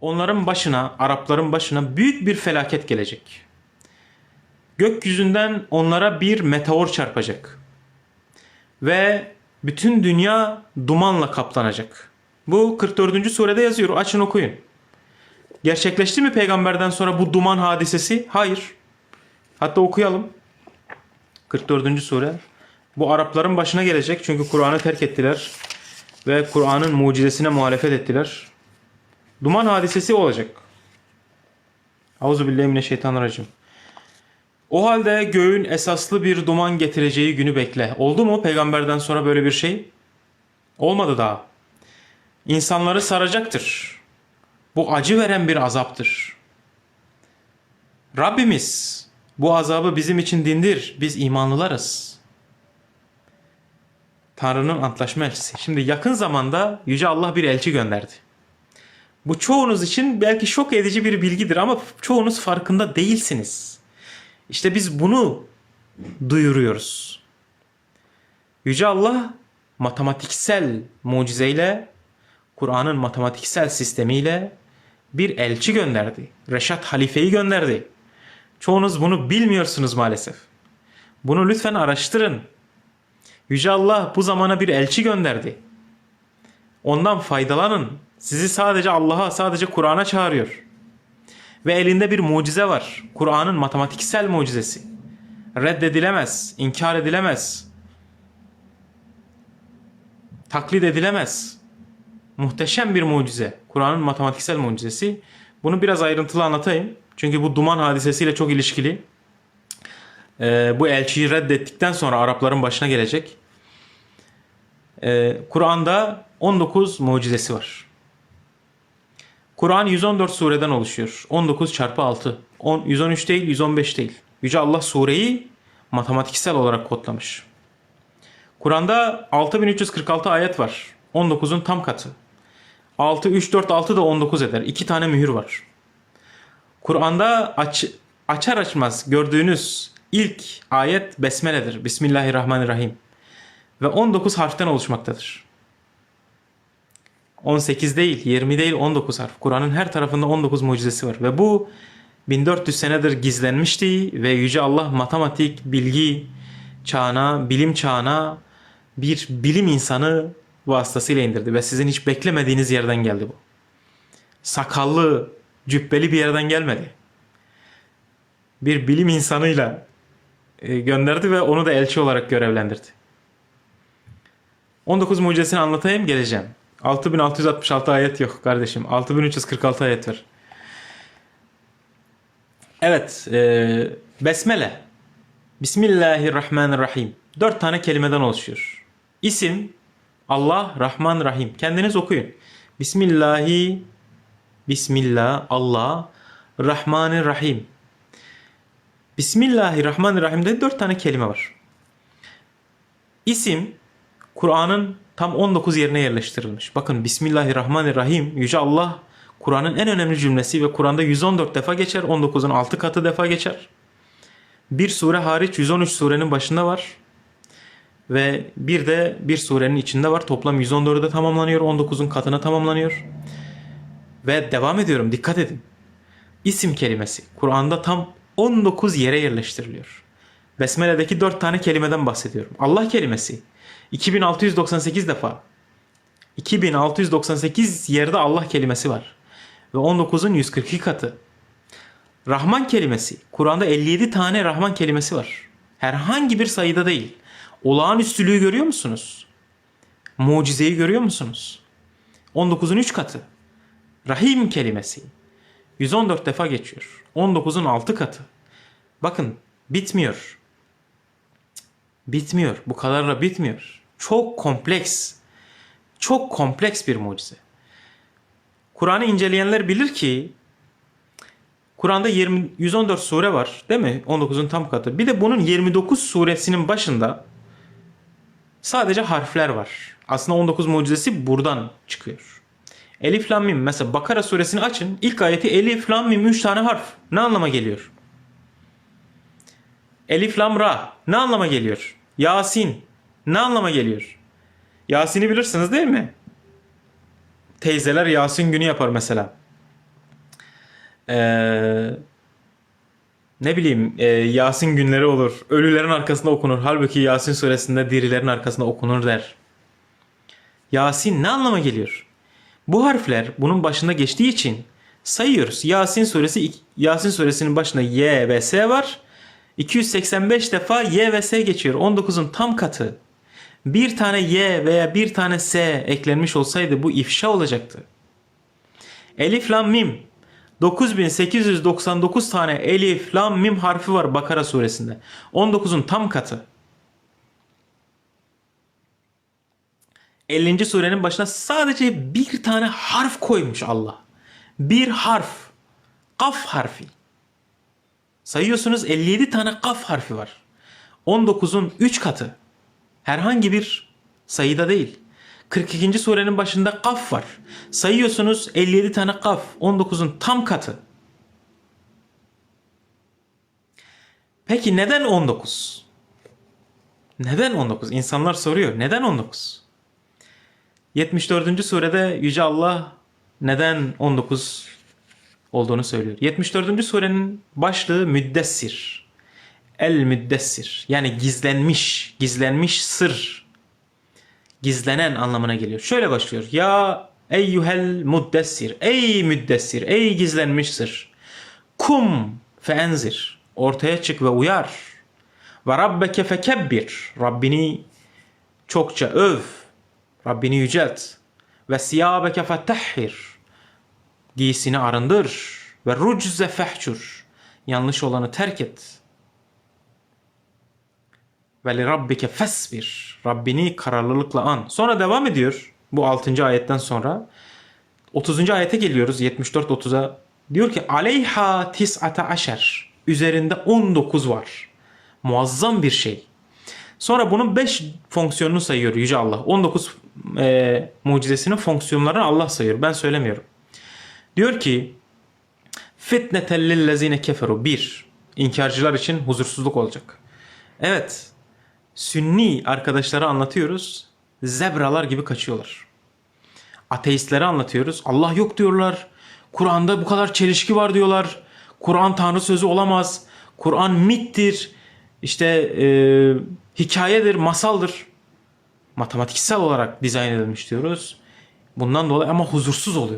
onların başına, Arapların başına büyük bir felaket gelecek. Gökyüzünden onlara bir meteor çarpacak. Ve bütün dünya dumanla kaplanacak. Bu 44. surede yazıyor. Açın okuyun. Gerçekleşti mi peygamberden sonra bu duman hadisesi? Hayır. Hatta okuyalım. 44. sure. Bu Arapların başına gelecek çünkü Kur'an'ı terk ettiler ve Kur'an'ın mucizesine muhalefet ettiler. Duman hadisesi olacak. Euzubillahimineşşeytanirracim. O halde göğün esaslı bir duman getireceği günü bekle. Oldu mu peygamberden sonra böyle bir şey? Olmadı daha. İnsanları saracaktır. Bu acı veren bir azaptır. Rabbimiz bu azabı bizim için dindir. Biz imanlılarız. Tanrı'nın antlaşma elçisi. Şimdi yakın zamanda Yüce Allah bir elçi gönderdi. Bu çoğunuz için belki şok edici bir bilgidir ama çoğunuz farkında değilsiniz. İşte biz bunu duyuruyoruz. Yüce Allah matematiksel mucizeyle, Kur'an'ın matematiksel sistemiyle bir elçi gönderdi. Reşat Halife'yi gönderdi. Çoğunuz bunu bilmiyorsunuz maalesef. Bunu lütfen araştırın. Yüce Allah bu zamana bir elçi gönderdi. Ondan faydalanın. Sizi sadece Allah'a, sadece Kur'an'a çağırıyor. Ve elinde bir mucize var. Kur'an'ın matematiksel mucizesi. Reddedilemez, inkar edilemez. Taklit edilemez. Muhteşem bir mucize. Kur'an'ın matematiksel mucizesi. Bunu biraz ayrıntılı anlatayım. Çünkü bu duman hadisesiyle çok ilişkili. Ee, bu elçiyi reddettikten sonra Arapların başına gelecek. Ee, Kur'an'da 19 mucizesi var. Kur'an 114 sureden oluşuyor. 19 çarpı 6. 10, 113 değil 115 değil. Yüce Allah sureyi matematiksel olarak kodlamış. Kur'an'da 6346 ayet var. 19'un tam katı. 6, 3, 4, 6 da 19 eder. 2 tane mühür var. Kur'an'da aç, açar açmaz gördüğünüz ilk ayet Besmele'dir. Bismillahirrahmanirrahim. Ve 19 harften oluşmaktadır. 18 değil, 20 değil, 19 harf. Kur'an'ın her tarafında 19 mucizesi var. Ve bu 1400 senedir gizlenmişti ve Yüce Allah matematik, bilgi çağına, bilim çağına bir bilim insanı vasıtasıyla indirdi. Ve sizin hiç beklemediğiniz yerden geldi bu. Sakallı, cübbeli bir yerden gelmedi. Bir bilim insanıyla e, gönderdi ve onu da elçi olarak görevlendirdi. 19 mucizesini anlatayım geleceğim. 6666 ayet yok kardeşim. 6346 ayet var. Evet. E, besmele. Bismillahirrahmanirrahim. Dört tane kelimeden oluşuyor. İsim Allah, Rahman, Rahim. Kendiniz okuyun. Bismillahi, Bismillah, Allah, Rahmanirrahim. Bismillahirrahmanirrahim'de dört tane kelime var. İsim Kur'an'ın tam 19 yerine yerleştirilmiş. Bakın Bismillahirrahmanirrahim. Yüce Allah Kur'an'ın en önemli cümlesi ve Kur'an'da 114 defa geçer. 19'un 6 katı defa geçer. Bir sure hariç 113 surenin başında var. Ve bir de bir surenin içinde var. Toplam 114'e tamamlanıyor. 19'un katına tamamlanıyor. Ve devam ediyorum. Dikkat edin. İsim kelimesi Kur'an'da tam 19 yere yerleştiriliyor. Besmele'deki 4 tane kelimeden bahsediyorum. Allah kelimesi 2698 defa. 2698 yerde Allah kelimesi var. Ve 19'un 142 katı. Rahman kelimesi. Kur'an'da 57 tane Rahman kelimesi var. Herhangi bir sayıda değil. Olağanüstülüğü görüyor musunuz? Mucizeyi görüyor musunuz? 19'un 3 katı. Rahim kelimesi. 114 defa geçiyor. 19'un 6 katı. Bakın bitmiyor. Bitmiyor. Bu kadarla bitmiyor. Çok kompleks. Çok kompleks bir mucize. Kur'an'ı inceleyenler bilir ki Kur'an'da 20 114 sure var, değil mi? 19'un tam katı. Bir de bunun 29 suresinin başında sadece harfler var. Aslında 19 mucizesi buradan çıkıyor. Elif Lam Mim mesela Bakara suresini açın. İlk ayeti Elif Lam Mim 3 tane harf. Ne anlama geliyor? Elif Lam Ra ne anlama geliyor? Yasin ne anlama geliyor? Yasin'i bilirsiniz değil mi? Teyzeler Yasin günü yapar mesela. Ee, ne bileyim e, Yasin günleri olur. Ölülerin arkasında okunur. Halbuki Yasin suresinde dirilerin arkasında okunur der. Yasin ne anlama geliyor? Bu harfler bunun başında geçtiği için sayıyoruz. Yasin suresi Yasin suresinin başında Y ve S var. 285 defa Y ve S geçiyor. 19'un tam katı. Bir tane Y veya bir tane S eklenmiş olsaydı bu ifşa olacaktı. Elif lam mim 9899 tane elif lam mim harfi var Bakara suresinde. 19'un tam katı. 50. surenin başına sadece bir tane harf koymuş Allah. Bir harf. Kaf harfi. Sayıyorsunuz 57 tane kaf harfi var. 19'un 3 katı. Herhangi bir sayıda değil. 42. surenin başında kaf var. Sayıyorsunuz 57 tane kaf. 19'un tam katı. Peki neden 19? Neden 19? İnsanlar soruyor. Neden 19? 74. surede Yüce Allah neden 19 olduğunu söylüyor. 74. surenin başlığı müddessir. El müddessir. Yani gizlenmiş, gizlenmiş sır. Gizlenen anlamına geliyor. Şöyle başlıyor. Ya eyyuhel muddessir. Ey müddessir. Ey gizlenmiş sır. Kum feenzir. Ortaya çık ve uyar. Ve rabbeke fekebbir. Rabbini çokça öv. Rabbini yücelt. Ve siyabeke fetahhir. Giysini arındır. Ve rucze fehcur. Yanlış olanı terk et. Ve li rabbike fesbir. Rabbini kararlılıkla an. Sonra devam ediyor. Bu 6. ayetten sonra. 30. ayete geliyoruz. 74-30'a. Diyor ki aleyha tis'ate aşer. Üzerinde 19 var. Muazzam bir şey. Sonra bunun 5 fonksiyonunu sayıyor Yüce Allah. 19 e, mucizesinin fonksiyonlarını Allah sayıyor. Ben söylemiyorum. Diyor ki fitneten lillezine keferu. 1. İnkarcılar için huzursuzluk olacak. Evet. Sünni arkadaşlara anlatıyoruz. Zebralar gibi kaçıyorlar. Ateistlere anlatıyoruz. Allah yok diyorlar. Kur'an'da bu kadar çelişki var diyorlar. Kur'an Tanrı sözü olamaz. Kur'an mittir. İşte e, hikayedir, masaldır. Matematiksel olarak dizayn edilmiş diyoruz. Bundan dolayı ama huzursuz oluyor.